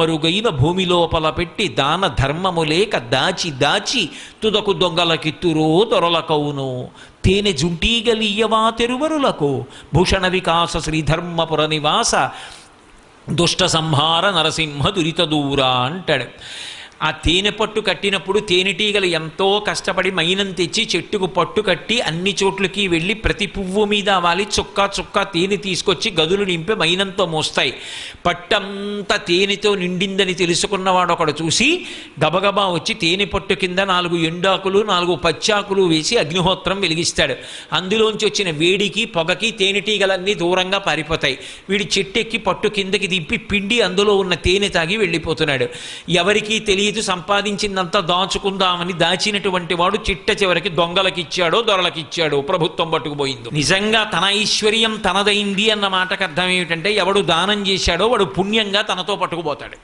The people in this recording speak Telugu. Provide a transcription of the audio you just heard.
మరుగైన భూమి లోపల పెట్టి దాన ధర్మము లేక దాచి దాచి తుదకు దొంగలకిత్తురో దొరలకవును. తేనె జుంటీగలియవా తెరువరులకు? భూషణ వికాస శ్రీధర్మపుర నివాస దుష్ట సంహార నరసింహ దురిత దూరా అంటాడు. ఆ తేనె పట్టు కట్టినప్పుడు తేనెటీగలు ఎంతో కష్టపడి మైనం తెచ్చి చెట్టుకు పట్టు కట్టి అన్ని చోట్లకి వెళ్ళి ప్రతి పువ్వు మీద వాలి చుక్క చుక్క తేనె తీసుకొచ్చి గదులు నింపి మైనంతో మోస్తాయి. పట్టంతా తేనెతో నిండిందని తెలుసుకున్నవాడు ఒకడు చూసి గబగబా వచ్చి తేనె పట్టు కింద నాలుగు ఎండాకులు నాలుగు పచ్చాకులు వేసి అగ్నిహోత్రం వెలిగిస్తాడు. అందులోంచి వచ్చిన వేడికి పొగకి తేనెటీగలన్నీ దూరంగా పారిపోతాయి. వీడి చెట్టెక్కి పట్టు కిందకి దింపి పిండి అందులో ఉన్న తేనె తాగి వెళ్ళిపోతున్నాడు. ఎవరికీ తెలియదు సంపాదించిందంతా దాచుకుందామని దాచినటువంటి వాడు చిట్ట చివరికి దొంగలకి ఇచ్చాడో దొరలకి ఇచ్చాడో ప్రభుత్వం పట్టుకుపోయింది. నిజంగా తన ఐశ్వర్యం తనదైంది అన్న మాటకు అర్థం ఏమిటంటే ఎవడు దానం చేశాడో వాడు పుణ్యంగా తనతో పట్టుకుపోతాడు.